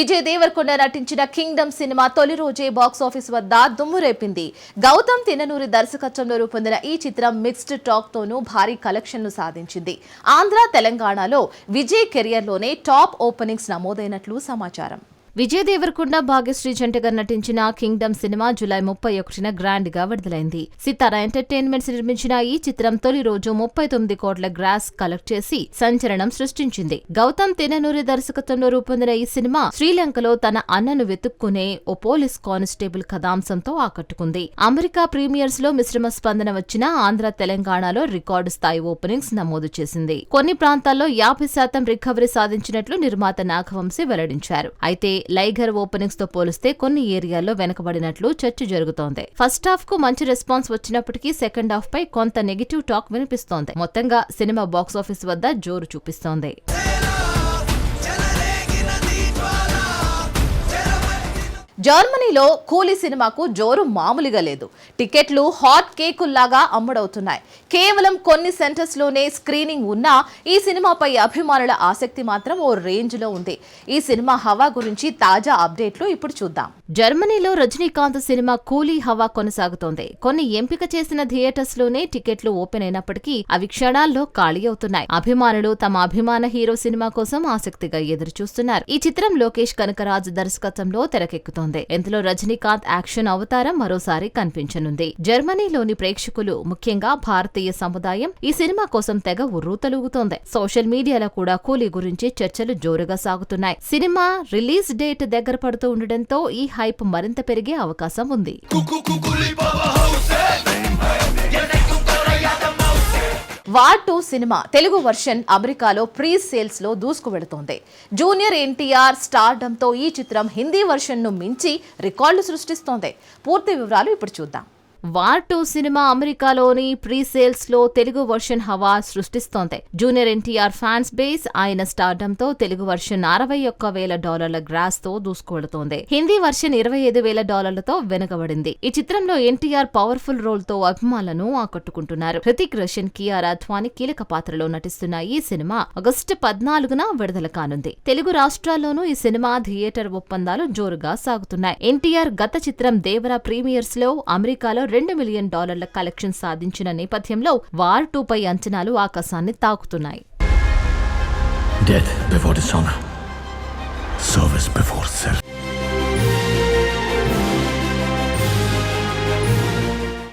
విజయ్ దేవరకొండ నటించిన Kingdom cinema తొలి రోజే బాక్స్ ఆఫీస్ వద్ద దుమ్మురేపింది గౌతమ్ తిననూరి దర్శకత్వంలో రూపొందిన ఈ చిత్రం మిక్స్డ్ టాక్ తోనూ భారీ కలెక్షన్లు సాధించింది. ఆంధ్ర తెలంగాణలో విజయ్ కెరియర్లోనే టాప్ ఓపెనింగ్స్ నమోదైనట్లు సమాచారం. విజయ్ దేవరకొండ భాగ్యశ్రీ జంటగా నటించిన కింగ్డమ్ సినిమా జూలై ముప్పై ఒకటిన గ్రాండ్గా విడుదలైంది. సితారా ఎంటర్టైన్మెంట్స్ నిర్మించిన ఈ చిత్రం తొలి రోజు ముప్పై తొమ్మిది కోట్ల గ్రాస్ కలెక్ట్ చేసి సంచలనం సృష్టించింది. గౌతమ్ తిననూరి దర్శకత్వంలో రూపొందిన ఈ సినిమా శ్రీలంకలో తన అన్నను వెతుక్కునే ఓ పోలీస్ కానిస్టేబుల్ కథాంశంతో ఆకట్టుకుంది. అమెరికా ప్రీమియర్స్లో మిశ్రమ స్పందన వచ్చిన ఆంధ్ర తెలంగాణలో రికార్డు స్థాయి ఓపెనింగ్స్ నమోదు చేసింది. కొన్ని ప్రాంతాల్లో యాభై శాతం రికవరీ సాధించినట్లు నిర్మాత నాగవంశీ వెల్లడించారు. అయితే లైగర్ ఓపెనింగ్స్తో పోలిస్తే కొన్ని ఏరియాల్లో వెనకబడినట్లు చర్చ జరుగుతోంది. ఫస్ట్ హాఫ్కు మంచి రెస్పాన్స్ వచ్చినప్పటికీ సెకండ్ హాఫ్ పై కొంత నెగిటివ్ టాక్ వినిపిస్తోంది. మొత్తంగా సినిమా బాక్సాఫీస్ వద్ద జోరు చూపిస్తోంది. జర్మనీలో కూలీ సినిమాకు జోరు మామూలుగా లేదు. టికెట్లు హాట్ కేకుల్లాగా అమ్ముడవుతున్నాయి. కేవలం కొన్ని సెంటర్స్లోనే స్క్రీనింగ్ ఉన్నా ఈ సినిమాపై అభిమానుల ఆసక్తి మాత్రం ఓ రేంజ్లో ఉంది. ఈ సినిమా హవా గురించి తాజా అప్డేట్లు ఇప్పుడు చూద్దాం. జర్మనీలో రజనీకాంత్ సినిమా కూలీ హవా కొనసాగుతోంది. కొన్ని ఎంపిక చేసిన థియేటర్స్లోనే టికెట్లు ఓపెన్ అయినప్పటికీ అవి క్షణాల్లో ఖాళీ అవుతున్నాయి. అభిమానులు తమ అభిమాన హీరో సినిమా కోసం ఆసక్తిగా ఎదురు చూస్తున్నారు ఈ చిత్రం లోకేష్ కనకరాజ్ దర్శకత్వంలో తెరకెక్కుతోంది. ఇందులో రజనీకాంత్ యాక్షన్ అవతారం మరోసారి కనిపించనుంది. జర్మనీలోని ప్రేక్షకులు ముఖ్యంగా భారతీయ సముదాయం ఈ సినిమా కోసం తెగ ఉర్రూతలూగుతోంది సోషల్ మీడియాలో కూడా కూలీ గురించి చర్చలు జోరుగా సాగుతున్నాయి. సినిమా రిలీజ్ డేట్ దగ్గర పడుతూ ఉండడంతో ఈ హైప్ మరింత పెరిగే అవకాశం ఉంది. War two cinema Telugu version అమెరికాలో ప్రీ సేల్స్లో దూసుకు వెళుతోంది జూనియర్ ఎన్టీఆర్ స్టార్డంతో ఈ చిత్రం హిందీ వర్షన్ను మించి రికార్డులు సృష్టిస్తోంది. పూర్తి వివరాలు ఇప్పుడు చూద్దాం. వార్ టూ సినిమా అమెరికాలోని ప్రీ సేల్స్లో తెలుగు వర్షన్ హవా సృష్టిస్తోంది. జూనియర్ ఎన్టీఆర్ ఫ్యాన్స్ బేస్ ఆయన స్టార్డంతో తెలుగు వర్షన్ అరవై ఒక్క వేల డాలర్ల గ్రాస్తో దూసుకువెడుతోంది హిందీ వర్షన్ ఇరవై ఐదు వేల డాలర్లతో వెనుకబడింది. ఈ చిత్రంలో ఎన్టీఆర్ పవర్ఫుల్ రోల్తో అభిమానులను ఆకట్టుకుంటున్నారు. హృతిక్ రోషన్ కియార్ అద్వాని కీలక పాత్రలో నటిస్తున్న ఈ సినిమా ఆగస్టు పద్నాలుగున విడుదల కానుంది. తెలుగు రాష్ట్రాల్లోనూ ఈ సినిమా థియేటర్ ఒప్పందాలు జోరుగా సాగుతున్నాయి. ఎన్టీఆర్ గత చిత్రం దేవరా ప్రీమియర్స్లో అమెరికాలో రెండు మిలియన్ డాలర్ల కలెక్షన్ సాధించిన నేపథ్యంలో వార్ టూ పై అంచనాలు ఆకాశాన్ని తాకుతున్నాయి Death before dishonor. Service before self.